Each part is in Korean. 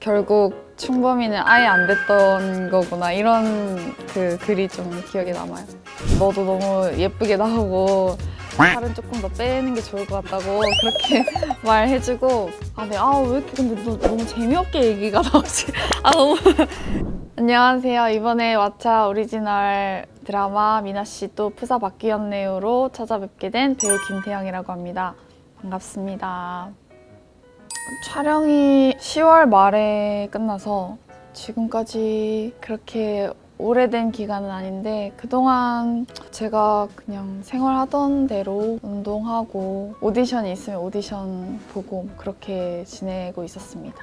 결국 충범이는 아예 안 됐던 거구나 이런 그 글이 좀 기억에 남아요. 너도 너무 예쁘게 나오고 살은 조금 더 빼는 게 좋을 것 같다고 그렇게 말해주고 아, 네, 아, 왜 이렇게 근데 너, 너무 재미없게 얘기가 나오지? 아, 너무. 안녕하세요. 이번에 왓챠 오리지널 드라마 미나 씨또 프사 바뀌었네요로 찾아뵙게 된 배우 김태영이라고 합니다. 반갑습니다. 촬영이 10월 말에 끝나서 지금까지 그렇게 오래된 기간은 아닌데 그동안 제가 그냥 생활하던 대로 운동하고 오디션이 있으면 오디션 보고 그렇게 지내고 있었습니다.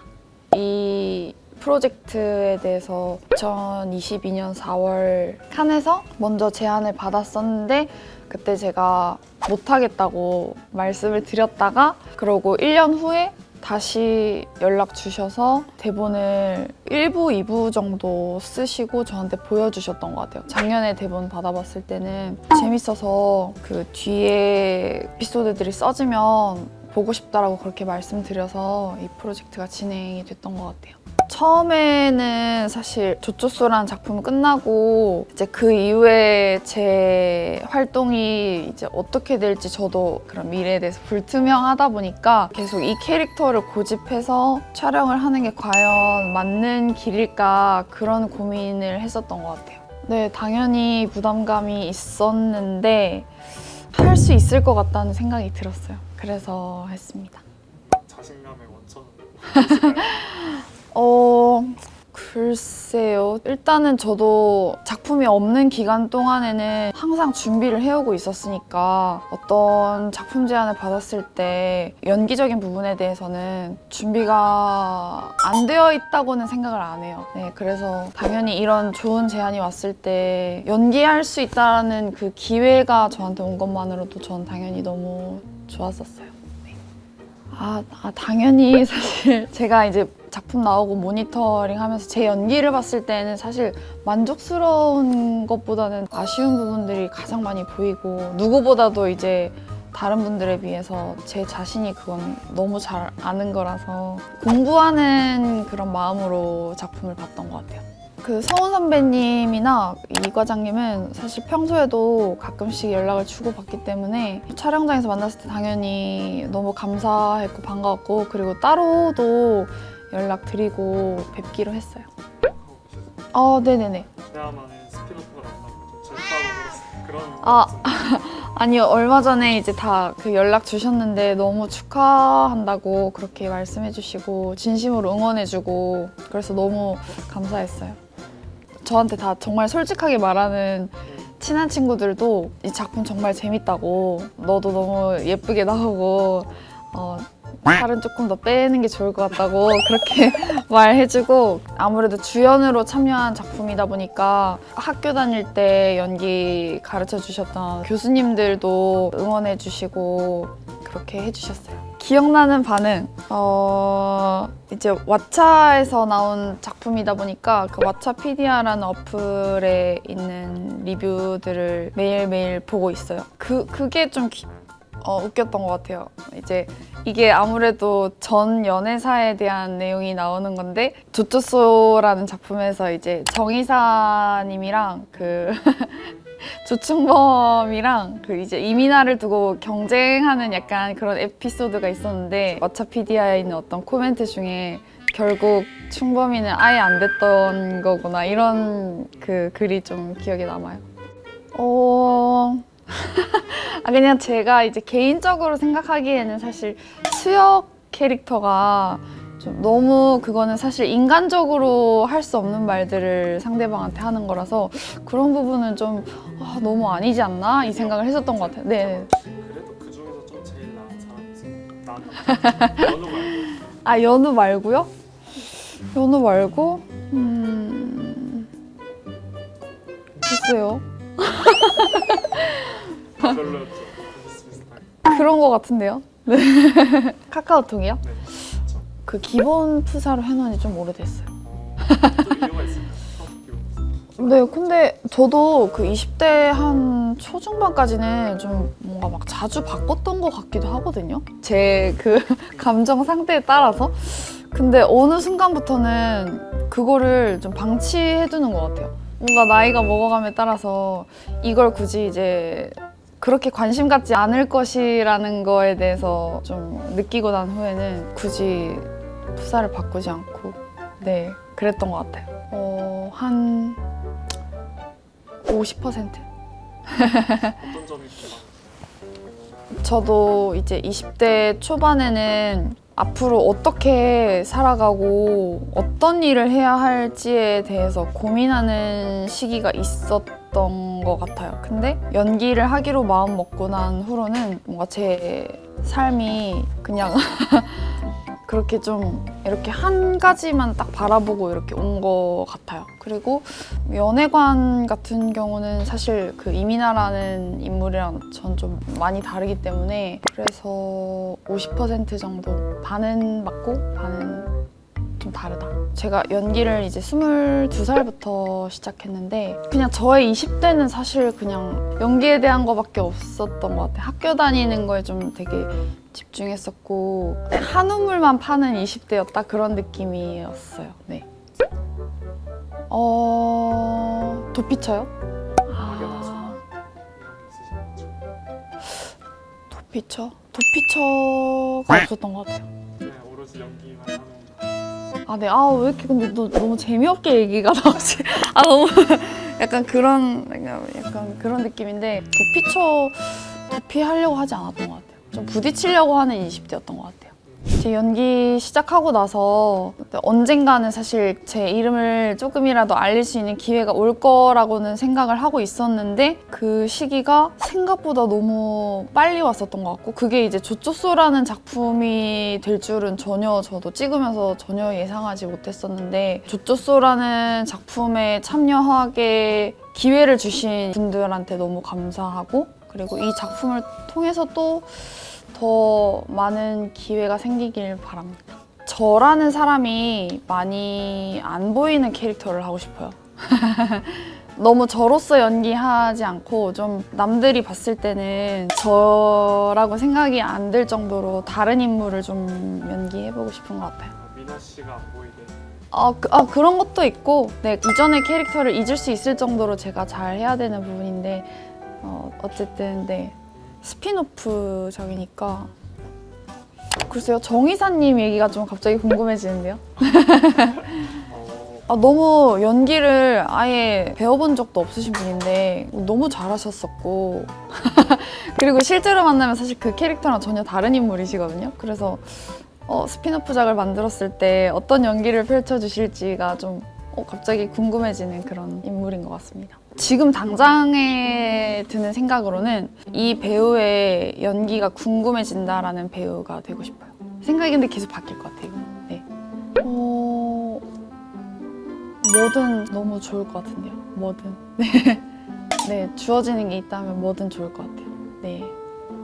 이 프로젝트에 대해서 2022년 4월 칸에서 먼저 제안을 받았었는데 그때 제가 못하겠다고 말씀을 드렸다가 그러고 1년 후에 다시 연락 주셔서 대본을 1부, 2부 정도 쓰시고 저한테 보여주셨던 것 같아요. 작년에 대본 받아봤을 때는 재밌어서 그 뒤에 에피소드들이 써지면 보고 싶다라고 그렇게 말씀드려서 이 프로젝트가 진행이 됐던 것 같아요. 처음에는 사실 조조소라는 작품이 끝나고 이제 그 이후에 제 활동이 이제 어떻게 될지 저도 그런 미래에 대해서 불투명하다 보니까 계속 이 캐릭터를 고집해서 촬영을 하는 게 과연 맞는 길일까 그런 고민을 했었던 것 같아요. 네, 당연히 부담감이 있었는데 할 수 있을 것 같다는 생각이 들었어요. 그래서 했습니다. 자신감의 원천은 어, 글쎄요. 일단은 저도 작품이 없는 기간 동안에는 항상 준비를 해오고 있었으니까 어떤 작품 제안을 받았을 때 연기적인 부분에 대해서는 준비가 안 되어 있다고는 생각을 안 해요. 네, 그래서 당연히 이런 좋은 제안이 왔을 때 연기할 수 있다는 그 기회가 저한테 온 것만으로도 전 당연히 너무 좋았었어요. 네. 아, 아, 당연히 사실 제가 이제 작품 나오고 모니터링 하면서 제 연기를 봤을 때는 사실 만족스러운 것보다는 아쉬운 부분들이 가장 많이 보이고 누구보다도 이제 다른 분들에 비해서 제 자신이 그건 너무 잘 아는 거라서 공부하는 그런 마음으로 작품을 봤던 것 같아요. 그 서훈 선배님이나 이 과장님은 사실 평소에도 가끔씩 연락을 주고받기 때문에 촬영장에서 만났을 때 당연히 너무 감사했고 반가웠고 그리고 따로도 연락 드리고 뵙기로 했어요. 계셔서 아, 네네네. 나온다고 절파하고 그런 아. 거 아니요, 얼마 전에 이제 다 그 연락 주셨는데 너무 축하한다고 그렇게 말씀해 주시고 진심으로 응원해 주고 그래서 너무 감사했어요. 저한테 다 정말 솔직하게 말하는 친한 친구들도 이 작품 정말 재밌다고 너도 너무 예쁘게 나오고 어, 살은 조금 더 빼는 게 좋을 것 같다고 그렇게 말해주고 아무래도 주연으로 참여한 작품이다 보니까 학교 다닐 때 연기 가르쳐 주셨던 교수님들도 응원해 주시고 그렇게 해주셨어요. 기억나는 반응 어 이제 왓챠에서 나온 작품이다 보니까 그 왓챠 PDR라는 어플에 있는 리뷰들을 매일매일 보고 있어요. 그 그게 좀 기- 어, 웃겼던 것 같아요. 이제 이게 아무래도 전 연애사에 대한 내용이 나오는 건데 조조소라는 작품에서 이제 정의사님이랑 그 조충범이랑 그 이제 이민아를 두고 경쟁하는 약간 그런 에피소드가 있었는데 왓챠피디아에 있는 어떤 코멘트 중에 결국 충범이는 아예 안 됐던 거구나 이런 그 글이 좀 기억에 남아요. 어... 아 그냥 제가 이제 개인적으로 생각하기에는 사실 수혁 캐릭터가 좀 너무 그거는 사실 인간적으로 할 수 없는 말들을 상대방한테 하는 거라서 그런 부분은 좀 아, 너무 아니지 않나 이 생각을 했었던 것 같아요. 네. 그래도 그 중에서 좀 제일 나은 사람이 있어요. 나은 연우 말고 아 연우 말고요? 연우 말고 음 글쎄요 다 별로였죠. 비슷비슷하게. 그런 것 같은데요. 네. 카카오톡이요? 네, 그렇죠. 그 기본 푸사로 해놓은 지 좀 오래됐어요. 어, 좀 이유가 있을까요? 기억. 네, 근데 저도 그 20대 한 초중반까지는 좀 뭔가 막 자주 바꿨던 것 같기도 하거든요. 제 그 감정 상태에 따라서. 근데 어느 순간부터는 그거를 좀 방치해두는 것 같아요. 뭔가 나이가 먹어감에 따라서 이걸 굳이 이제 그렇게 관심 갖지 않을 것이라는 거에 대해서 좀 느끼고 난 후에는 굳이 투사를 바꾸지 않고 네 그랬던 것 같아요. 어, 한 50%? 어떤 점이 대박? 저도 이제 20대 초반에는 앞으로 어떻게 살아가고 어떤 일을 해야 할지에 대해서 고민하는 시기가 있었던 것 같아요. 근데 연기를 하기로 마음 먹고 난 후로는 뭔가 제 삶이 그냥 그렇게 좀 이렇게 한 가지만 딱 바라보고 이렇게 온 것 같아요. 그리고 연애관 같은 경우는 사실 그 이민아라는 인물이랑 전 좀 많이 다르기 때문에 그래서 50% 정도 반은 맞고 반은 좀 다르다. 제가 연기를 이제 22살부터 시작했는데 그냥 저의 20대는 사실 그냥 연기에 대한 거밖에 없었던 것 같아요. 학교 다니는 거에 좀 되게 집중했었고 한우물만 파는 20대였다 그런 느낌이었어요. 네. 어 도피처요? 아? 도피처? 도피처가 없었던 것 같아요. 그냥 오로지 연기만 하는 아, 네. 아, 왜 이렇게 근데 너, 너무 재미없게 얘기가 나오지? 아, 너무 약간 그런 약간 그런 느낌인데 도피처 도피하려고 하지 않았던 것 같아요. 좀 부딪히려고 하는 20대였던 것 같아요. 제 연기 시작하고 나서 언젠가는 사실 제 이름을 조금이라도 알릴 수 있는 기회가 올 거라고는 생각을 하고 있었는데 그 시기가 생각보다 너무 빨리 왔었던 것 같고 그게 이제 조조소라는 작품이 될 줄은 전혀 저도 찍으면서 전혀 예상하지 못했었는데 조조소라는 작품에 참여하게 기회를 주신 분들한테 너무 감사하고 그리고 이 작품을 통해서 또 더 많은 기회가 생기길 바랍니다. 저라는 사람이 많이 안 보이는 캐릭터를 하고 싶어요. 너무 저로서 연기하지 않고 좀 남들이 봤을 때는 저라고 생각이 안 들 정도로 다른 인물을 좀 연기해보고 싶은 것 같아요. 아, 미나 씨가 안 보이게 아, 그, 아, 그런 것도 있고 네, 이전의 캐릭터를 잊을 수 있을 정도로 제가 잘 해야 되는 부분인데 어, 어쨌든 네. 스피노프적이니까. 글쎄요 정의사님 얘기가 좀 갑자기 궁금해지는데요? 어, 아, 너무 연기를 아예 배워본 적도 없으신 분인데 너무 잘하셨었고. 그리고 실제로 만나면 사실 그 캐릭터랑 전혀 다른 인물이시거든요. 그래서 어, 스피노프작을 만들었을 때 어떤 연기를 펼쳐주실지가 좀 어, 갑자기 궁금해지는 그런 인물인 것 같습니다. 지금 당장에 드는 생각으로는 이 배우의 연기가 궁금해진다라는 배우가 되고 싶어요. 생각이 근데 계속 바뀔 것 같아요. 네. 어... 뭐든 너무 좋을 것 같은데요. 뭐든. 네. 네, 주어지는 게 있다면 뭐든 좋을 것 같아요. 네.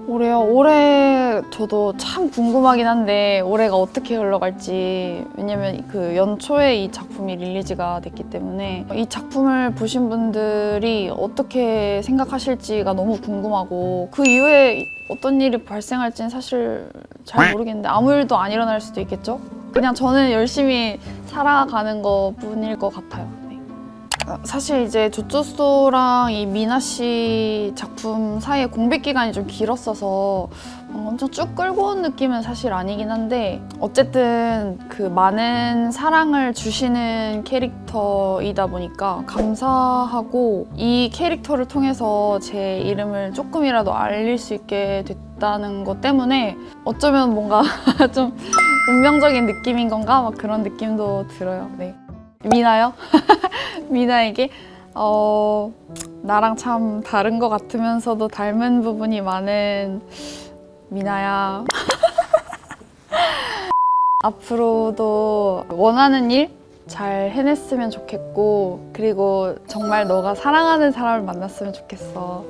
올해요? 올해 저도 참 궁금하긴 한데 올해가 어떻게 흘러갈지 왜냐면 그 연초에 이 작품이 릴리즈가 됐기 때문에 이 작품을 보신 분들이 어떻게 생각하실지가 너무 궁금하고 그 이후에 어떤 일이 발생할지는 사실 잘 모르겠는데 아무 일도 안 일어날 수도 있겠죠? 그냥 저는 열심히 살아가는 것 뿐일 것 같아요. 네. 어, 사실 이제 조조소랑 이 미나 씨 작품 사이에 공백 기간이 좀 길었어서 엄청 쭉 끌고 온 느낌은 사실 아니긴 한데 어쨌든 그 많은 사랑을 주시는 캐릭터이다 보니까 감사하고 이 캐릭터를 통해서 제 이름을 조금이라도 알릴 수 있게 됐다는 것 때문에 어쩌면 뭔가 좀 운명적인 느낌인 건가 막 그런 느낌도 들어요. 네. 미나요? 미나에게 어 나랑 참 다른 것 같으면서도 닮은 부분이 많은 미나야. 앞으로도 원하는 일 잘 해냈으면 좋겠고 그리고 정말 너가 사랑하는 사람을 만났으면 좋겠어.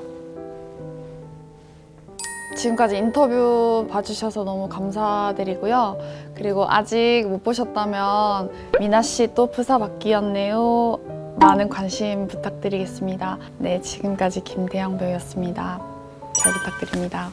지금까지 인터뷰 봐주셔서 너무 감사드리고요. 그리고 아직 못 보셨다면 미나 씨 또 프사 바뀌었네요. 많은 관심 부탁드리겠습니다. 네, 지금까지 김대영 배우였습니다. 잘 부탁드립니다.